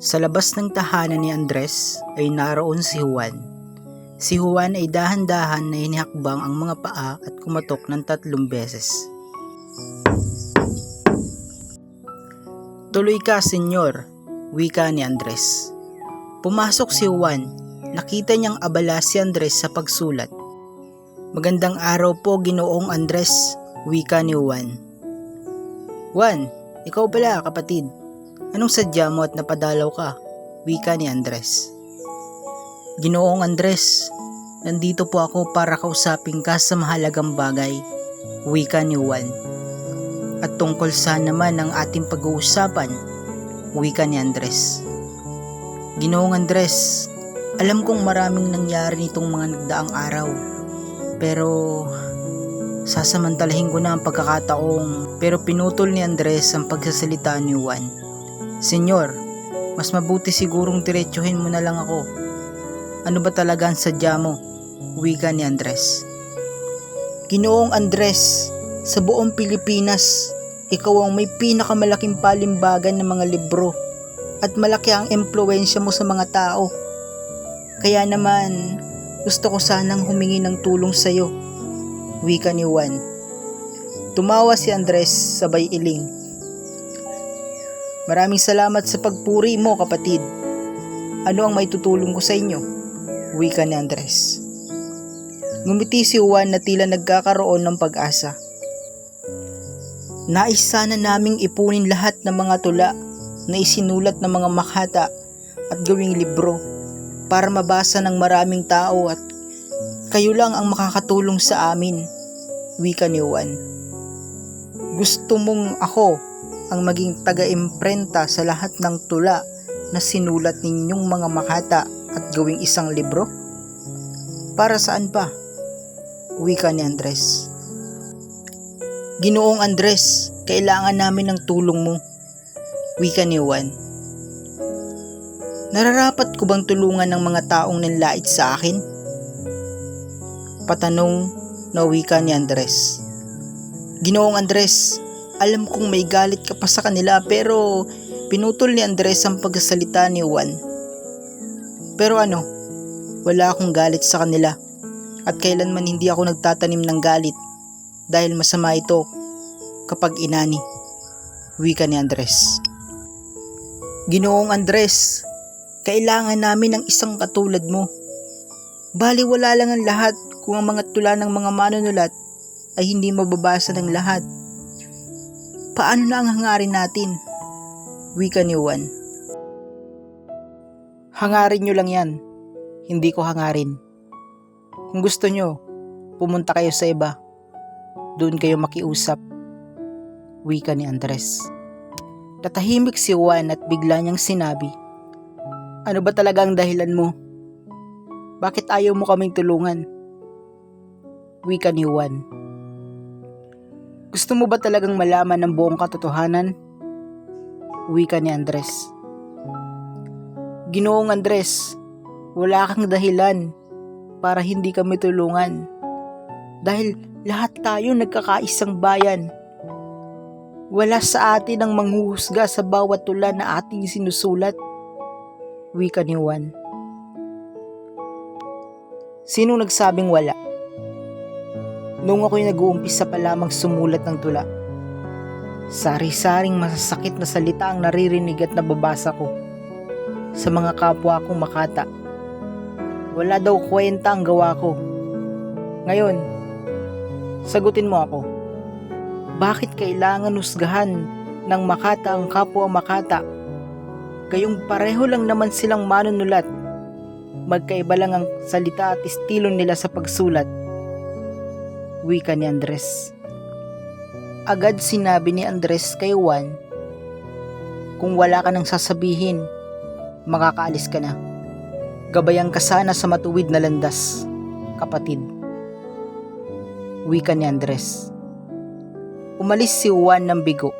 Sa labas ng tahanan ni Andres ay naroon si Juan. Si Juan ay dahan-dahan na inihakbang ang mga paa at kumatok ng tatlong beses. Tuloy ka, senyor, wika ni Andres. Pumasok si Juan, nakita niyang abala si Andres sa pagsulat. Magandang araw po, ginoong Andres, wika ni Juan. Juan, ikaw pala kapatid. Anong sadya mo at napadalaw ka? Wika ni Andres. Ginoong Andres, nandito po ako para kausapin ka sa mahalagang bagay. Wika ni Juan. At tungkol sa naman ang ating pag-uusapan, wika ni Andres. Ginoong Andres, alam kong maraming nangyari nitong mga nagdaang araw. Pero sasamantalahin ko na ang pagkakataong pero pinutol ni Andres ang pagsasalita ni Juan. Senyor, mas mabuti sigurong diretsuhin mo na lang ako. Ano ba talaga ang sadya mo? Wika ni Andres. Ginoong Andres, sa buong Pilipinas, ikaw ang may pinakamalaking palimbagan ng mga libro at malaki ang impluensya mo sa mga tao. Kaya naman, gusto ko sanang humingi ng tulong sa iyo. Wika ni Juan. Tumawa si Andres sabay iling. Maraming salamat sa pagpuri mo kapatid. Ano ang may tutulong ko sa inyo? Wika ni Andres. Ngumiti si Juan na tila nagkakaroon ng pag-asa. Nais sana naming ipunin lahat ng mga tula na isinulat ng mga makata at gawing libro para mabasa ng maraming tao at kayo lang ang makakatulong sa amin. Wika ni Juan. Gusto mong ako ang maging taga-imprenta sa lahat ng tula na sinulat ninyong mga makata at gawing isang libro? Para saan pa? Wika ni Andres. Ginoong Andres, kailangan namin ng tulong mo. Wika ni Juan. Nararapat ko bang tulungan ng mga taong nanlait sa akin? Patanong na wika ni Andres. Ginoong Andres, alam kong may galit ka pa sa kanila pero pinutol ni Andres ang pagsasalita ni Juan. Pero ano, wala akong galit sa kanila at kailanman hindi ako nagtatanim ng galit dahil masama ito kapag inani. Wika ni Andres. Ginoong Andres, kailangan namin ng isang katulad mo. Bali wala lang ang lahat kung ang mga tula ng mga manunulat ay hindi mababasa ng lahat paano na ang hangarin natin? Wika ni Juan. Hangarin nyo lang yan. Hindi ko hangarin. Kung gusto nyo, pumunta kayo sa iba. Doon kayo makiusap. Wika ni Andres. Natahimik si Juan at bigla niyang sinabi, Ano ba talaga ang dahilan mo? Bakit ayaw mo kaming tulungan? Wika ni Juan. Gusto mo ba talagang malaman ng buong katotohanan? Wika ni Andres. Ginoong Andres, wala kang dahilan para hindi kami tulungan. Dahil lahat tayo nagkakaisang bayan. Wala sa atin ang manghuhusga sa bawat tula na ating sinusulat. Wika ni Juan. Sino nagsabing wala? Noong ako'y nag-uumpisa pa lamang sumulat ng tula. Sari-saring masasakit na salita ang naririnig at nababasa ko sa mga kapwa kong makata. Wala daw kwenta ang gawa ko. Ngayon, sagutin mo ako. Bakit kailangan husgahan ng makata ang kapwa makata? Gayong pareho lang naman silang manunulat. Magkaiba lang ang salita at estilo nila sa pagsulat wika ni Andres. Agad sinabi ni Andres kay Juan, kung wala ka nang sasabihin, makakaalis ka na. Gabayan ka sana sa matuwid na landas, kapatid. Wika ni Andres. Umalis si Juan ng bigo.